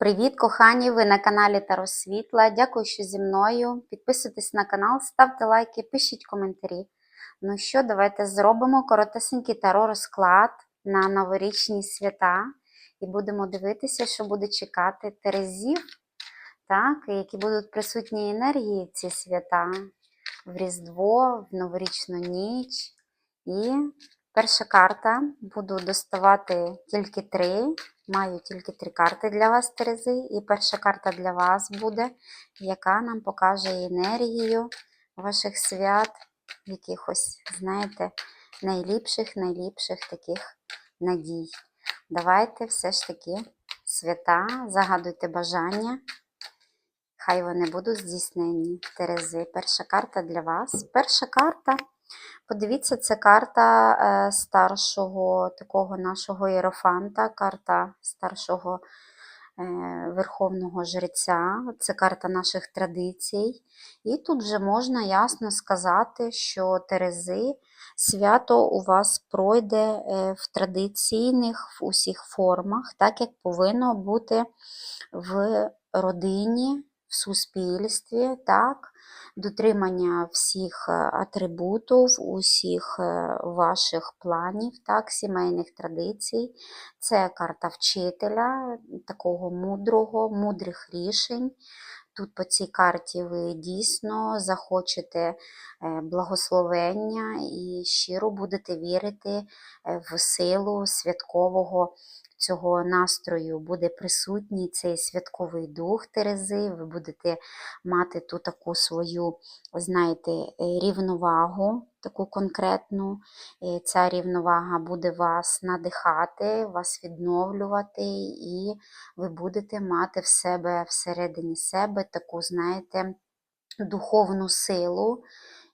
Привіт, кохані! Ви на каналі Таро Світла. Дякую, що зі мною. Підписуйтесь на канал, ставте лайки, пишіть коментарі. Ну що, давайте зробимо коротесенький таро розклад на новорічні свята. І будемо дивитися, що буде чекати Терезів, так, які будуть присутні енергії ці свята в Різдво, в новорічну ніч. І перша карта буду доставати тільки три. Маю тільки три карти для вас, Терези. І перша карта для вас буде, яка нам покаже енергію ваших свят, якихось, знаєте, найліпших, найліпших таких надій. Давайте все ж таки свята, загадуйте бажання. Хай вони будуть здійснені. Терези. Перша карта для вас. Перша карта. Подивіться, це карта е, старшого такого нашого іерофанта, карта старшого е, верховного жреця, це карта наших традицій. І тут вже можна ясно сказати, що Терези свято у вас пройде е, в традиційних в усіх формах, так як повинно бути в родині, в суспільстві. так, дотримання всіх е, атрибутів, усіх е, ваших планів, так, сімейних традицій. Це карта вчителя, такого мудрого, мудрих рішень. Тут по цій карті ви дійсно захочете е, благословення і щиро будете вірити в силу святкового цього настрою буде присутній цей святковий дух Терези, ви будете мати ту таку свою, знаєте, е, рівновагу, таку конкретну. Е, ця рівновага буде вас надихати, вас відновлювати, і ви будете мати в себе всередині себе таку, знаєте, духовну силу,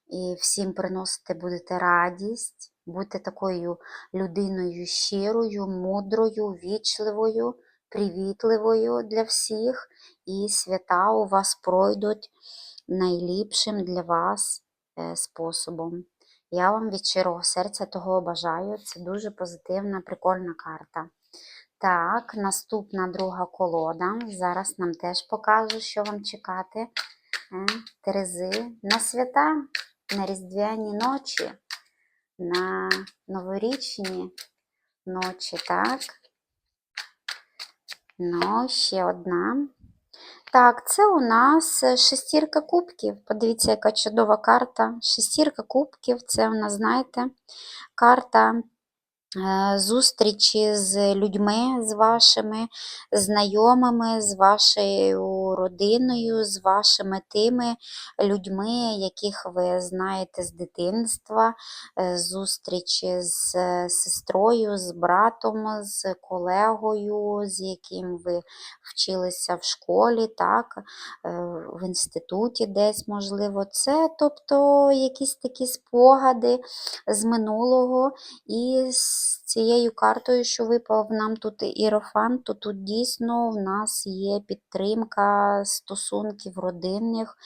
і всім приносити будете радість. Будьте такою людиною щирою, мудрою, вічливою, привітливою для всіх, і свята у вас пройдуть найліпшим для вас е, способом. Я вам від щирого серця того бажаю. Це дуже позитивна, прикольна карта. Так, наступна друга колода. Зараз нам теж покажу, що вам чекати. Е, Терези на свята, на різдвяні ночі на новорічні ночі, так? Ну, ще одна. Так, це у нас шестірка кубків. Подивіться, яка чудова карта. Шестірка кубків це у нас, знаєте, карта Е, зустрічі з людьми, з вашими знайомими, з вашою родиною, з вашими тими людьми, яких ви знаєте з дитинства, е, зустрічі з сестрою, з братом, з колегою, з яким ви вчилися в школі, так, е, в інституті десь, можливо, це, тобто якісь такі спогади з минулого. і з цією картою, що випав нам тут іерофант, то тут дійсно в нас є підтримка стосунків родинних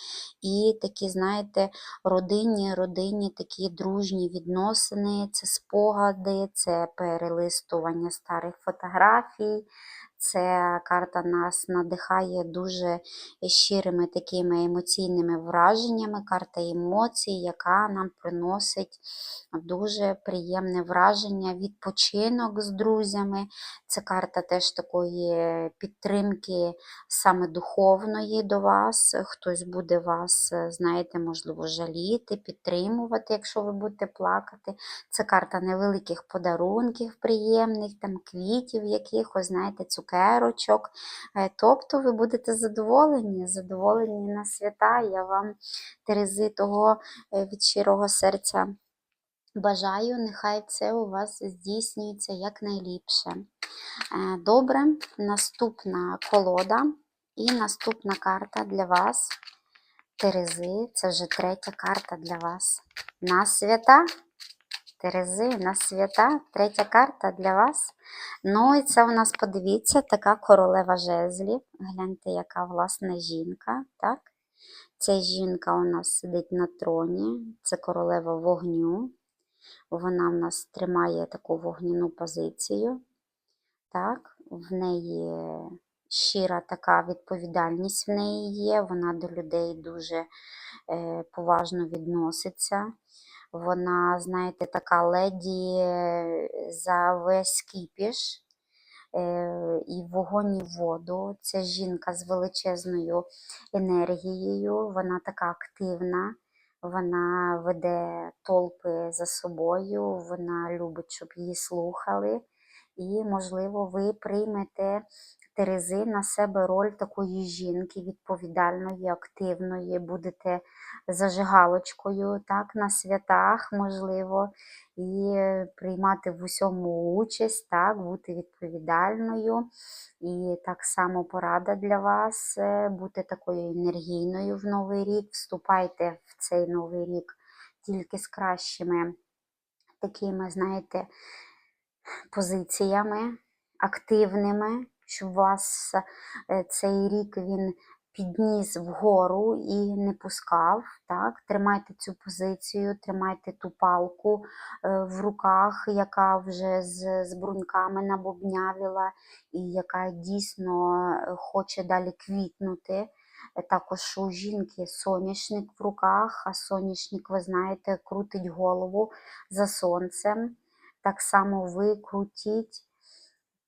і такі, знаєте, родинні, родинні такі дружні відносини, це спогади, це перелистування старих фотографій. Це карта нас надихає дуже щирими такими емоційними враженнями, карта емоцій, яка нам приносить дуже приємне враження, відпочинок з друзями. Це карта теж такої підтримки саме духовної до вас. Хтось буде вас, знаєте, можливо, жаліти, підтримувати, якщо ви будете плакати. Це карта невеликих подарунків, приємних, там квітів якихось, знаєте, цукерочок. Е, тобто ви будете задоволені, задоволені на свята. Я вам, Терези, того е, від щирого серця. Бажаю, нехай це у вас здійснюється якнайліпше. Е, добре, наступна колода і наступна карта для вас. Терези, це вже третя карта для вас. На свята. Терези, на свята, третя карта для вас. Ну, і це у нас, подивіться, така королева жезлів. Гляньте, яка власна жінка. так? Ця жінка у нас сидить на троні, це королева вогню. Вона в нас тримає таку вогняну позицію. Так, В неї щира така відповідальність в неї є, вона до людей дуже е, поважно відноситься. Вона, знаєте, така леді е, за весь кіпіш е, і вогонь, і воду. Це жінка з величезною енергією, вона така активна, вона веде толпи за собою, вона любить, щоб її слухали. І, можливо, ви приймете Терези на себе роль такої жінки, відповідальної, активної, будете зажигалочкою так, на святах, можливо, і приймати в усьому участь, так, бути відповідальною. І так само порада для вас, е, бути такою енергійною в новий рік. Вступайте в цей новий рік тільки з кращими такими, знаєте, позиціями, активними, щоб вас е, цей рік він підніс вгору і не пускав. Так? Тримайте цю позицію, тримайте ту палку е, в руках, яка вже з, з бруньками набобнявіла, і яка дійсно е, хоче далі квітнути. Також у жінки соняшник в руках, а соняшник, ви знаєте, крутить голову за сонцем. Так само ви крутіть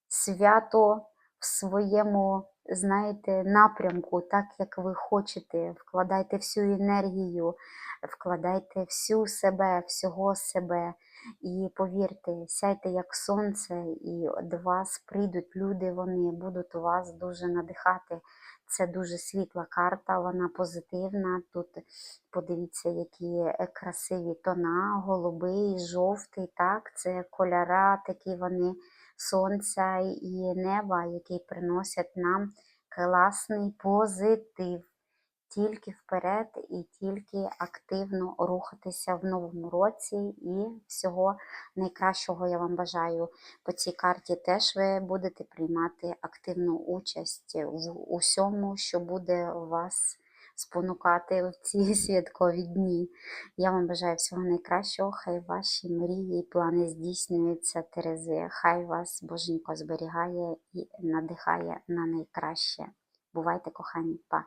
свято в своєму, знаєте, напрямку, так як ви хочете. Вкладайте всю енергію, вкладайте всю себе, всього себе. І повірте, сяйте як сонце, і до вас прийдуть люди, вони будуть вас дуже надихати. Це дуже світла карта, вона позитивна. Тут подивіться, які красиві тона, голубий, жовтий. так, Це кольора, такі вони сонця і неба, які приносять нам класний позитив. Тільки вперед і тільки активно рухатися в новому році. І всього найкращого я вам бажаю. По цій карті теж ви будете приймати активну участь в усьому, що буде вас спонукати в ці святкові дні. Я вам бажаю всього найкращого, хай ваші мрії і плани здійснюються, Терези. Хай вас Боженько зберігає і надихає на найкраще. Бувайте, кохані, па!